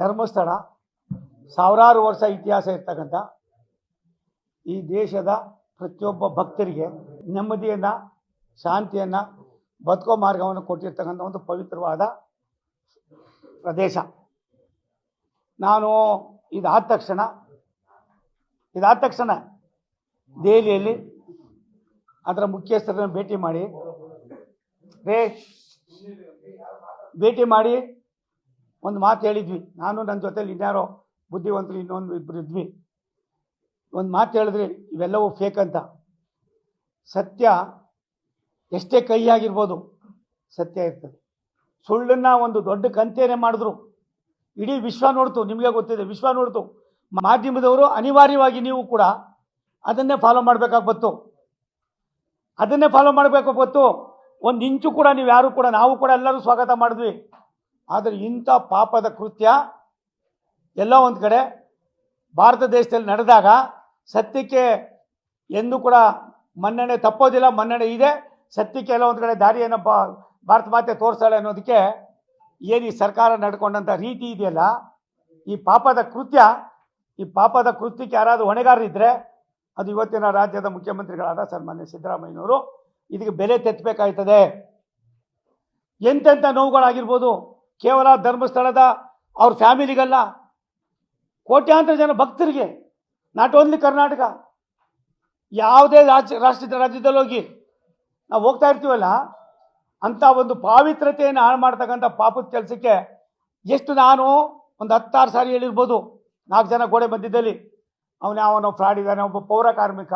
ಧರ್ಮಸ್ಥಳ ಸಾವಿರಾರು ವರ್ಷ ಇತಿಹಾಸ ಇರ್ತಕ್ಕಂಥ ಈ ದೇಶದ ಪ್ರತಿಯೊಬ್ಬ ಭಕ್ತರಿಗೆ ನೆಮ್ಮದಿಯನ್ನು, ಶಾಂತಿಯನ್ನು, ಬದುಕೋ ಮಾರ್ಗವನ್ನು ಕೊಟ್ಟಿರ್ತಕ್ಕಂಥ ಒಂದು ಪವಿತ್ರವಾದ ಪ್ರದೇಶ. ನಾನು ಇದಾದ ತಕ್ಷಣ ಇದಾದ ತಕ್ಷಣ ದೆಹಲಿಯಲ್ಲಿ ಅದರ ಮುಖ್ಯಸ್ಥರನ್ನು ಭೇಟಿ ಮಾಡಿ ರೇ ಭೇಟಿ ಮಾಡಿ ಒಂದು ಮಾತು ಹೇಳಿದ್ವಿ. ನಾನು ನನ್ನ ಜೊತೆಲಿ ಇನ್ಯಾರೋ ಬುದ್ಧಿವಂತರು ಇನ್ನೊಂದು ಇಬ್ಬರು ಇದ್ವಿ. ಒಂದು ಮಾತು ಹೇಳಿದ್ರಿ ಇವೆಲ್ಲವೂ ಫೇಕ್ ಅಂತ. ಸತ್ಯ ಎಷ್ಟೇ ಕೈಯಾಗಿರ್ಬೋದು ಸತ್ಯ ಇರ್ತದೆ. ಸುಳ್ಳನ್ನ ಒಂದು ದೊಡ್ಡ ಕಂತೇನೆ ಮಾಡಿದ್ರು. ಇಡೀ ವಿಶ್ವ ನೋಡ್ತು, ನಿಮಗೆ ಗೊತ್ತಿದೆ, ವಿಶ್ವ ನೋಡ್ತು. ಮಾಧ್ಯಮದವರು ಅನಿವಾರ್ಯವಾಗಿ ನೀವು ಕೂಡ ಅದನ್ನೇ ಫಾಲೋ ಮಾಡಬೇಕಾಗ್ಬತ್ತು ಬಂತು. ಅದನ್ನೇ ಫಾಲೋ ಮಾಡಬೇಕಾಗ್ಬತ್ತು ಒಂದು ಇಂಚು ಕೂಡ ನೀವು ಯಾರು ಕೂಡ, ನಾವು ಕೂಡ ಎಲ್ಲರೂ ಸ್ವಾಗತ ಮಾಡಿದ್ವಿ. ಆದರೆ ಇಂಥ ಪಾಪದ ಕೃತ್ಯ ಎಲ್ಲ ಒಂದು ಕಡೆ ಭಾರತ ದೇಶದಲ್ಲಿ ನಡೆದಾಗ ಸತ್ಯಕ್ಕೆ ಎಂದು ಕೂಡ ಮನ್ನಣೆ ತಪ್ಪೋದಿಲ್ಲ, ಮನ್ನಣೆ ಇದೆ. ಸತ್ಯಕ್ಕೆ ಎಲ್ಲ ಒಂದು ಕಡೆ ದಾರಿಯನ್ನು ಭಾರತ ಮಾತೆ ತೋರಿಸ್ತಾಳೆ ಅನ್ನೋದಕ್ಕೆ ಏನು ಈ ಸರ್ಕಾರ ನಡ್ಕೊಂಡಂಥ ರೀತಿ ಇದೆಯಲ್ಲ? ಈ ಪಾಪದ ಕೃತ್ಯ, ಈ ಪಾಪದ ಕೃತ್ಯಕ್ಕೆ ಯಾರಾದರೂ ಹೊಣೆಗಾರರಿದ್ದರೆ ಅದು ಇವತ್ತಿನ ರಾಜ್ಯದ ಮುಖ್ಯಮಂತ್ರಿಗಳಾದ ಸನ್ಮಾನ್ಯ ಸಿದ್ದರಾಮಯ್ಯನವರು ಇದಕ್ಕೆ ಬೆಲೆ ತೆತ್ತಬೇಕಾಯ್ತದೆ ಎಂತೆಂಥ ನೋವುಗಳಾಗಿರ್ಬೋದು. ಕೇವಲ ಧರ್ಮಸ್ಥಳದ ಅವ್ರ ಫ್ಯಾಮಿಲಿಗಲ್ಲ. ಕೋಟ್ಯಾಂತರ ಜನ ಭಕ್ತರಿಗೆ ನಾಟ್ ಓನ್ಲಿ ಕರ್ನಾಟಕ, ಯಾವುದೇ ರಾಜ್ಯ ರಾಷ್ಟ್ರದ ರಾಜ್ಯದಲ್ಲಿ ಹೋಗಿ ನಾವು ಹೋಗ್ತಾ ಇರ್ತೀವಲ್ಲ, ಅಂಥ ಒಂದು ಪಾವಿತ್ರತೆಯನ್ನು ಹಾಳು ಮಾಡ್ತಕ್ಕಂಥ ಪಾಪದ ಕೆಲಸಕ್ಕೆ ಎಷ್ಟು ನಾನು ಒಂದು ಹತ್ತಾರು ಸಾರಿ ಹೇಳಿರ್ಬೋದು, ನಾಲ್ಕು ಜನ ಗೋಡೆ ಮಧ್ಯದಲ್ಲಿ. ಅವನ ಅವನು ಫ್ರಾಡ್ ಇದ್ದಾನೆ ಒಬ್ಬ ಪೌರ ಕಾರ್ಮಿಕ.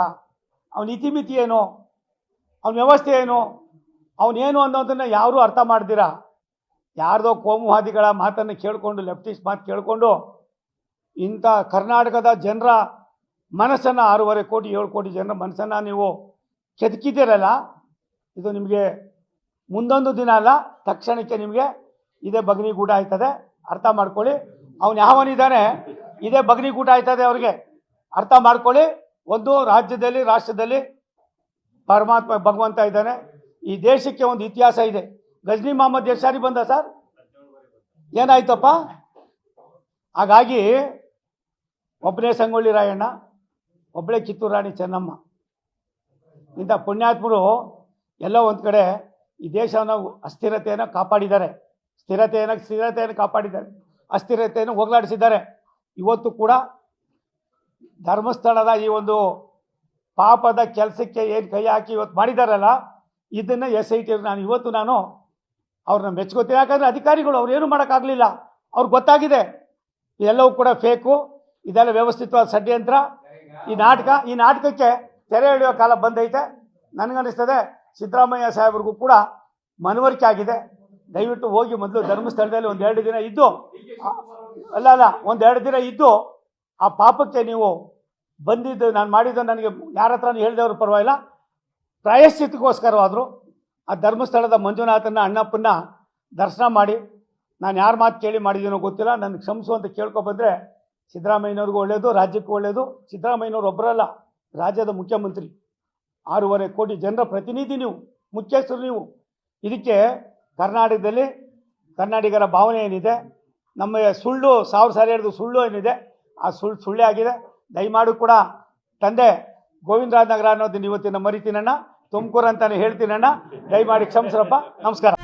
ಅವನ ಇತಿಮಿತಿ ಏನು? ಅವನ ವ್ಯವಸ್ಥೆ ಏನು? ಅವನೇನು ಅನ್ನೋದನ್ನು ಯಾರೂ ಅರ್ಥ ಮಾಡ್ದಿರಾ? ಯಾರ್ದೋ ಕೋಮುವಾದಿಗಳ ಮಾತನ್ನು ಕೇಳಿಕೊಂಡು, ಲೆಫ್ಟಿಸ್ಟ್ ಮಾತು ಕೇಳಿಕೊಂಡು, ಇಂಥ ಕರ್ನಾಟಕದ ಜನರ ಮನಸ್ಸನ್ನು ಆರೂವರೆ ಕೋಟಿ, ಏಳು ಕೋಟಿ ಜನರ ಮನಸ್ಸನ್ನು ನೀವು ಕೆದಕಿದ್ದೀರಲ್ಲ, ಇದು ನಿಮಗೆ ಮುಂದೊಂದು ದಿನ ಅಲ್ಲ, ತಕ್ಷಣಕ್ಕೆ ನಿಮಗೆ ಇದೇ ಬಗ್ನಿಗೂಟ ಆಯ್ತದೆ, ಅರ್ಥ ಮಾಡ್ಕೊಳ್ಳಿ. ಅವನು ಯಾವನಿದ್ದಾನೆ ಇದೇ ಬಗ್ನಿಗೂಟ ಆಯ್ತದೆ ಅವ್ರಿಗೆ, ಅರ್ಥ ಮಾಡ್ಕೊಳ್ಳಿ. ಒಂದು ರಾಜ್ಯದಲ್ಲಿ, ರಾಷ್ಟ್ರದಲ್ಲಿ ಪರಮಾತ್ಮ ಭಗವಂತ ಇದ್ದಾನೆ. ಈ ದೇಶಕ್ಕೆ ಒಂದು ಇತಿಹಾಸ ಇದೆ. ಗಜ್ನಿ ಮೊಹಮ್ಮದ್ ಎಷ್ಟು ಸಾರಿ ಬಂದ ಸರ್? ಏನಾಯ್ತಪ್ಪ? ಹಾಗಾಗಿ ಒಬ್ಬನೇ ಸಂಗೊಳ್ಳಿ ರಾಯಣ್ಣ, ಒಬ್ಬಳೇ ಕಿತ್ತೂರು ರಾಣಿ ಚೆನ್ನಮ್ಮ. ಇಂಥ ಪುಣ್ಯಾತ್ಮರು ಎಲ್ಲೋ ಒಂದು ಕಡೆ ಈ ದೇಶವನ್ನು ಅಸ್ಥಿರತೆಯನ್ನು ಕಾಪಾಡಿದ್ದಾರೆ. ಸ್ಥಿರತೆಯನ್ನು ಸ್ಥಿರತೆಯನ್ನು ಕಾಪಾಡಿದ್ದಾರೆ. ಅಸ್ಥಿರತೆಯನ್ನು ಹೋಗಲಾಡಿಸಿದ್ದಾರೆ. ಇವತ್ತು ಕೂಡ ಧರ್ಮಸ್ಥಳದ ಈ ಒಂದು ಪಾಪದ ಕೆಲಸಕ್ಕೆ ಏನು ಕೈ ಹಾಕಿ ಇವತ್ತು ಮಾಡಿದಾರಲ್ಲ, ಇದನ್ನು ಎಸ್ ಐ ಟಿ ನಾನು ಇವತ್ತು ನಾನು ಅವ್ರನ್ನ ಮೆಚ್ಕೋತೀನಿ ಯಾಕಂದರೆ ಅಧಿಕಾರಿಗಳು ಅವ್ರು ಏನು ಮಾಡೋಕ್ಕಾಗಲಿಲ್ಲ. ಅವ್ರಿಗೆ ಗೊತ್ತಾಗಿದೆ. ಇದೆಲ್ಲವೂ ಕೂಡ ಫೇಕು. ಇದೆಲ್ಲ ವ್ಯವಸ್ಥಿತವಾದ ಷಡ್ಯಂತ್ರ. ಈ ನಾಟಕ, ಈ ನಾಟಕಕ್ಕೆ ತೆರೆ ಎಳೆಯೋ ಕಾಲ ಬಂದೈತೆ. ನನಗನ್ನಿಸ್ತದೆ ಸಿದ್ದರಾಮಯ್ಯ ಸಾಹೇಬ್ರಿಗೂ ಕೂಡ ಮನವರಿಕೆ ಆಗಿದೆ. ದಯವಿಟ್ಟು ಹೋಗಿ ಮೊದಲು ಧರ್ಮಸ್ಥಳದಲ್ಲಿ ಒಂದೆರಡು ದಿನ ಇದ್ದು, ಅಲ್ಲ ಅಲ್ಲ ಒಂದೆರಡು ದಿನ ಇದ್ದು, ಆ ಪಾಪಕ್ಕೆ ನೀವು ಬಂದಿದ್ದು, ನಾನು ಮಾಡಿದ್ದು ನನಗೆ ಯಾರ ಹತ್ರನೂ ಹೇಳಿದವರು ಪರವಾಗಿಲ್ಲ. ಪ್ರಾಯಶ್ಚಿತ್ತಕ್ಕೋಸ್ಕರವಾದರೂ. ಆ ಧರ್ಮಸ್ಥಳದ ಮಂಜುನಾಥನ ಅಣ್ಣಪ್ಪನ್ನ ದರ್ಶನ ಮಾಡಿ, ನಾನು ಯಾರು ಮಾತು ಕೇಳಿ ಮಾಡಿದ್ದೀನೋ ಗೊತ್ತಿಲ್ಲ ನನಗೆ ಕ್ಷಮಿಸು ಅಂತ ಕೇಳ್ಕೊಬಂದರೆ ಸಿದ್ದರಾಮಯ್ಯನವ್ರಿಗೂ ಒಳ್ಳೆಯದು ರಾಜ್ಯಕ್ಕೂ ಒಳ್ಳೆಯದು ಸಿದ್ದರಾಮಯ್ಯನವ್ರು ಒಬ್ಬರಲ್ಲ ರಾಜ್ಯದ ಮುಖ್ಯಮಂತ್ರಿ. ಆರೂವರೆ ಕೋಟಿ ಜನರ ಪ್ರತಿನಿಧಿ ನೀವು, ಮುಖ್ಯಸ್ಥರು ನೀವು. ಇದಕ್ಕೆ ಕರ್ನಾಟಕದಲ್ಲಿ ಕನ್ನಡಿಗರ ಭಾವನೆ ಏನಿದೆ, ನಮ್ಮ ಸುಳ್ಳು, ಸಾವಿರ ಸಾರಿ ಹಿಡಿದು ಸುಳ್ಳು ಏನಿದೆ, ಆ ಸುಳ್ಳು ಸುಳ್ಳೇ ಆಗಿದೆ. ದಯಮಾಡು ಕೂಡ ತಂದೆ ಗೋವಿಂದರಾಜನಗರ ಅನ್ನೋದನ್ನು ಇವತ್ತಿನ ಮರಿತೀನಣ್ಣ. ತುಮಕೂರು ಅಂತಾನೆ ಹೇಳ್ತೀನಣ್ಣ ದಯಮಾಡಿ ಕ್ಷಮಿಸ್ರಪ್ಪ. ನಮಸ್ಕಾರ.